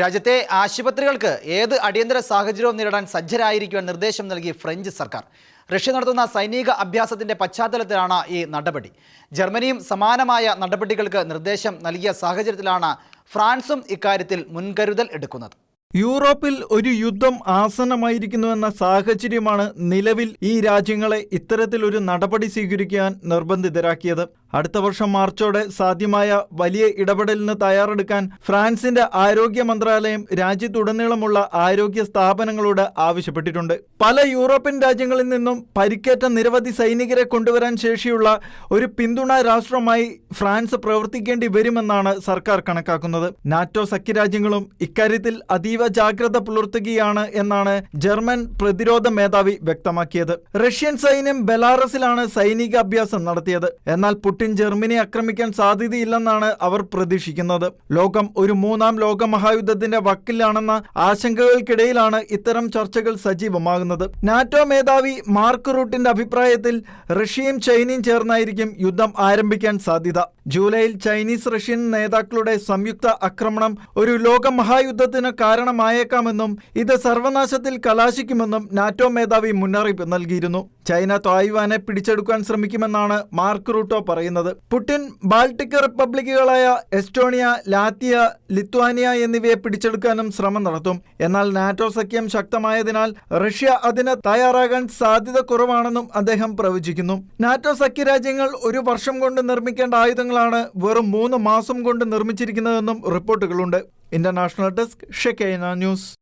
രാജ്യത്തെ ആശുപത്രികൾക്ക് ഏത് അടിയന്തര സാഹചര്യവും നേരിടാൻ സജ്ജരായിരിക്കുവാൻ നിർദ്ദേശം നൽകി ഫ്രഞ്ച് സർക്കാർ. റഷ്യ നടത്തുന്ന സൈനിക അഭ്യാസത്തിന്റെ പശ്ചാത്തലത്തിലാണ് ഈ നടപടി. ജർമ്മനിയും സമാനമായ നടപടികൾക്ക് നിർദ്ദേശം നൽകിയ സാഹചര്യത്തിലാണ് ഫ്രാൻസും ഇക്കാര്യത്തിൽ മുൻകരുതൽ എടുക്കുന്നത്. യൂറോപ്പിൽ ഒരു യുദ്ധം ആസന്നമായിരിക്കുന്നുവെന്ന സാഹചര്യമാണ് നിലവിൽ ഈ രാജ്യങ്ങളെ ഇത്തരത്തിലൊരു നടപടി സ്വീകരിക്കാൻ നിർബന്ധിതരാക്കിയത്. അടുത്ത വർഷം മാർച്ചോടെ സാധ്യമായ വലിയ ഇടപെടലിന് തയ്യാറെടുക്കാൻ ഫ്രാൻസിന്റെ ആരോഗ്യ മന്ത്രാലയം രാജ്യത്തുടനീളമുള്ള ആരോഗ്യ സ്ഥാപനങ്ങളോട് ആവശ്യപ്പെട്ടിട്ടുണ്ട്. പല യൂറോപ്യൻ രാജ്യങ്ങളിൽ നിന്നും പരിക്കേറ്റ നിരവധി സൈനികരെ കൊണ്ടുവരാൻ ശേഷിയുള്ള ഒരു പിന്തുണ രാഷ്ട്രമായി ഫ്രാൻസ് പ്രവർത്തിക്കേണ്ടി വരുമെന്നാണ് സർക്കാർ കണക്കാക്കുന്നത്. നാറ്റോ സഖ്യരാജ്യങ്ങളും ഇക്കാര്യത്തിൽ അതീവ ജാഗ്രത പുലർത്തുകയാണ് എന്നാണ് ജർമ്മൻ പ്രതിരോധ മേധാവി വ്യക്തമാക്കിയത്. റഷ്യൻ സൈന്യം ബെലാറസിലാണ് സൈനിക അഭ്യാസം നടത്തിയത്. എന്നാൽ പുടിൻ ജർമ്മനി ആക്രമിക്കാൻ സാധ്യതയില്ലെന്നാണ് അവർ പ്രതീക്ഷിക്കുന്നത്. ലോകം ഒരു മൂന്നാം ലോക മഹായുദ്ധത്തിന്റെ വക്കിലാണെന്ന ആശങ്കകൾക്കിടയിലാണ് ഇത്തരം ചർച്ചകൾ സജീവമാകുന്നത്. നാറ്റോ മേധാവി മാർക്ക് റൂട്ടിന്റെ അഭിപ്രായത്തിൽ റഷ്യയും ചൈനയും ചേർന്നായിരിക്കും യുദ്ധം ആരംഭിക്കാൻ സാധ്യത. ജൂലൈയിൽ ചൈനീസ് റഷ്യൻ നേതാക്കളുടെ സംയുക്ത ആക്രമണം ഒരു ലോക മഹായുദ്ധത്തിന് കാരണമായേക്കാമെന്നും ഇത് സർവനാശത്തിൽ കലാശിക്കുമെന്നും നാറ്റോ മേധാവി മുന്നറിയിപ്പ് നൽകിയിരുന്നു. ചൈന തായ്വാനെ പിടിച്ചെടുക്കാൻ ശ്രമിക്കുമെന്നാണ് മാർക്ക് റൂട്ടോ പറയുന്നത്. പുടിൻ ബാൾട്ടിക് റിപ്പബ്ലിക്കുകളായ എസ്റ്റോണിയ ലാത്തിയ ലിത്വാനിയ എന്നിവയെ പിടിച്ചെടുക്കാനും ശ്രമം നടത്തും. എന്നാൽ നാറ്റോ സഖ്യം ശക്തമായതിനാൽ റഷ്യ അതിന് തയ്യാറാകാൻ സാധ്യത കുറവാണെന്നും അദ്ദേഹം പ്രവചിക്കുന്നു. നാറ്റോ സഖ്യ രാജ്യങ്ങൾ ഒരു വർഷം കൊണ്ട് നിർമ്മിക്കേണ്ട ആയുധങ്ങളാണ് വെറും മൂന്ന് മാസം കൊണ്ട് നിർമ്മിച്ചിരിക്കുന്നതെന്നും റിപ്പോർട്ടുകളുണ്ട്. International desk Shekinah news.